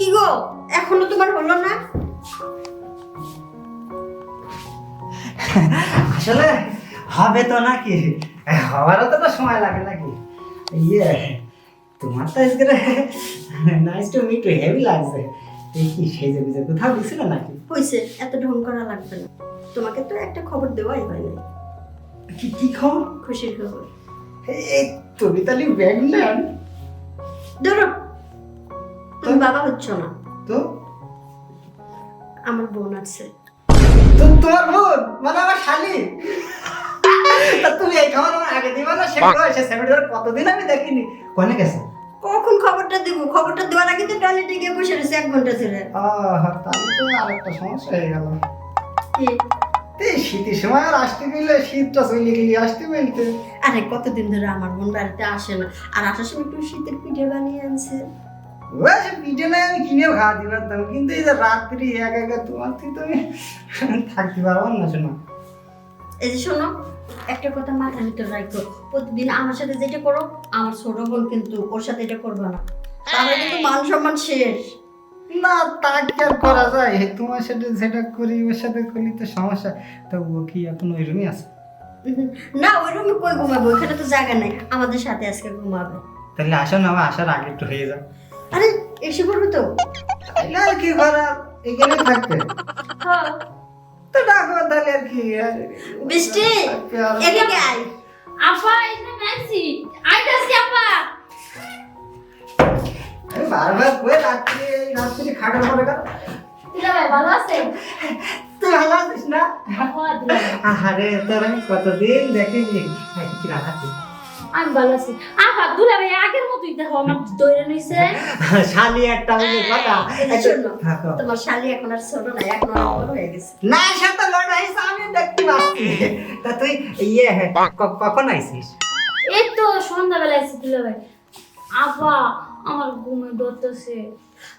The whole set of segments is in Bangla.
কি গো? এখনও তোমার হলো না? আসলে হবে তো নাকি? হওয়ারও তো সময় লাগে নাকি? ইয়ে তোমার তো আজকে nice to meet too heavy লাগছে। দেখি সেই জন্য বুঝে কোথাও গেছিল নাকি? হয়েছে এত ঢং করা লাগবে না। তোমাকে তো একটা খবর দেওয়াই হয় না কি কি খবর? খুশির খবর। এই তুমি তাহলে ব্যাংল্যান্ড ধরো তুমি বাবা হচ্ছ না। তো? আমার বোন আছে। তো তোমার বোন? মানে আমার শালি? তা তুমি এই খবর আমার আগে দিবা না? সে কতদিন আমি দেখিনি। কোনে গেছে? কখন খবরটা দেবো? খবরটা দেওয়ার আগে তো টয়লেটে গিয়ে বসে রয়েছে এক ঘণ্টা ধরে। তাহলে তো আরেকটা সমস্যা হয়ে গেল। কি? শীতের সময় আর আসতে গেলে শীতটা চলে গেলে আসতে বলতে। আরে কতদিন ধরে আমার বোন বাড়িতে আসে না। আর আসার সময় একটু শীতের পিঠে বানিয়ে আনছে। সে পিঠে আমি কিনে খাওয়া দিতে পারতাম কিন্তু এই যে রাত্রি এক একা তোমার থেকে তুমি থাকতে পারব না শোনো। এই যে শোনো একটা কথা মাথার ভিতর রাখো। প্রতিদিন আমার সাথে যেটা করো আমার ছোট বোন কিন্তু ওর সাথে এটা করবে না। তাহলে কিন্তু মান সম্মান শেষ। না তা কি আর করা যায়? তোমার সাথে যেটা করি ওর সাথে করি তো সমস্যা। তো ও কি এখন ওই রুমই আছে? না ওই রুমে কই ঘুমাবো? ওখানে তো জায়গা নাই। আমাদের সাথে আজকে ঘুমাবে। তাহলে আসো না আসার আগে একটু হয়ে যাও আরে এসে পড়বে তো। আর কি করার এখানে থাকবে হ্যাঁ। তো ডাকো তাহলে আর কি বৃষ্টি এদিকে আয়। আপা এখানে নাইছি আইতাছি আপা। আমি বারবার কই রাত্রি এই রাত্রি খাটার পরে কর দিলা ভাই ভালো আছে? তুই ভালো আছিস না? হ্যাঁ আরে তোর আমি কতদিন দেখিনি। কি রাখাচ্ছি আমি ভালো আছি। আপা দুলা ভাই আগের মতোই দেখো আমার দইরে নিছে। শালি একটা আমি কথা? থাকো। তোমার শালি এখন আর ছোট না এখন বড় হয়ে গেছে। না সাথে লড়াই আমি দেখতে পাচ্ছি। তা তুই ইয়ে কখন আইছিস? এই তো সন্ধ্যাবেলা আইছি দুলা ভাই। আপা আমার ঘুমে ধরতেছে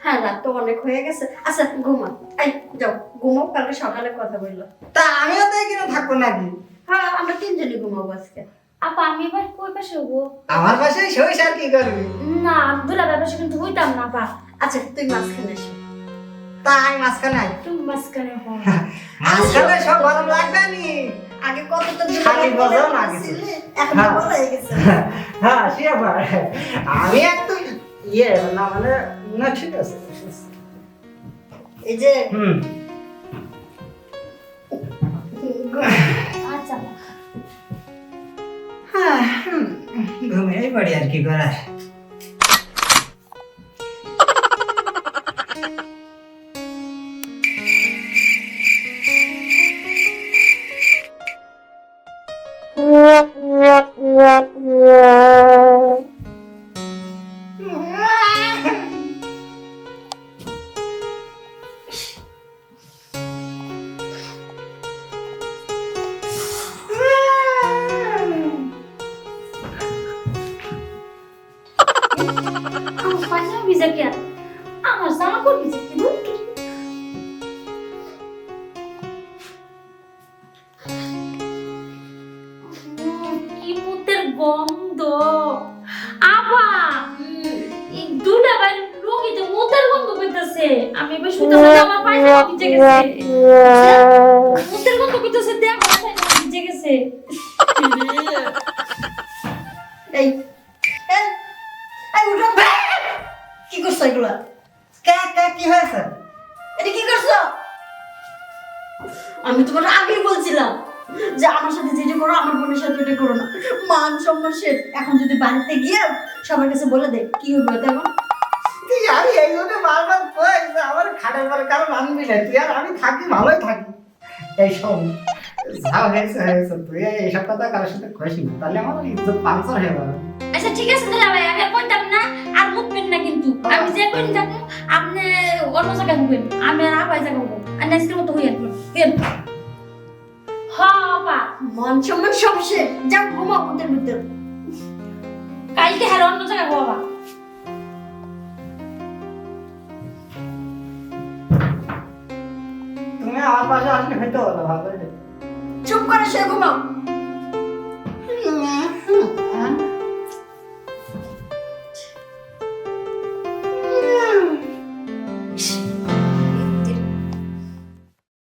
হ্যাঁ রাত তো অনেক হয়ে গেছে। আচ্ছা ঘুমা। এই যাও ঘুমাও কালকে সকালে কথা বলল তা আমিও তো এখানে থাকব নাকি? হ্যাঁ আমরা তিনজনই ঘুমাবো আজকে। আপা আমি এবার কই পাশে হব? আমার পাশে সই আর কি করবি? না দুলা পাশে কিন্তু হইতাম না আপা। আচ্ছা তুই মাঝখানে এসো। তা আমি মাঝখানে আই তুমি মাঝখানে হও। মাঝখানে সব গরম লাগবে নি? আগে কত তো দূরে শালি বলে বজাও না বলছিলে, কিছু। এখন হ্যাঁ। বড় হয়ে গেছে। হ্যাঁ সে আবার। আমি একটু ইয়ে না মানে না ঠিক আছে এই যে হুম। হ্যাঁ হুম, ঘুমিয়েই পড়ি আর কি করার আমার পায়জামা ভিজা কে আমার জামা কাপড় ভিজা কি কি মুতের গন্ধ। এই দুটা বাড়ি রোগীতে মুতের গন্ধ পেতেছে আমি শুতে শুতে আমার পায়জামা ভিজে গেছে। মুতের গন্ধ পেতেছে দেখ ভিজে গেছে। এই, করছ এগুলা? কে কে, কি হয়েছে? এটা কি করছ? আমি তোমার আগেই বলছিলাম যে আমার সাথে যেটা করো, আমার বোনের সাথে ওটা করো না। মান সম্মান শেষ এখন যদি বাড়িতে গিয়ে সবার কাছে বলে দে কি হবে তেমন? তুই আমি এই জন্য বারবার যে আমার খাটের পরে কারণ আনবি না। তুই আর আমি থাকি, ভালোই থাকি। এই শোন, যা হয়েছে হয়েছে। তুই এইসব কথা কারোর সাথে না। তাহলে আমার ইজ্জত পাঞ্চার হয়ে যাবে। আচ্ছা ঠিক আছে দুলা ভাই আমি আর কইতাম না আর মুতবেন না কিন্তু। আমি যে কইন যাব আপনি অন্য জায়গায় মুখবেন আমি আর আপাই জায়গা হব আর নেক্সটের মতো হইয়া হইয়া হ্যাঁ বা মান সম্মান সব শেষ। যাও ঘুমাও ওদের ভিতর কালকে হ্যাঁ অন্য জায়গায় হবা তুমি আমার পাশে আসলে হলো ভালো চুপ করে সে ঘুমাও।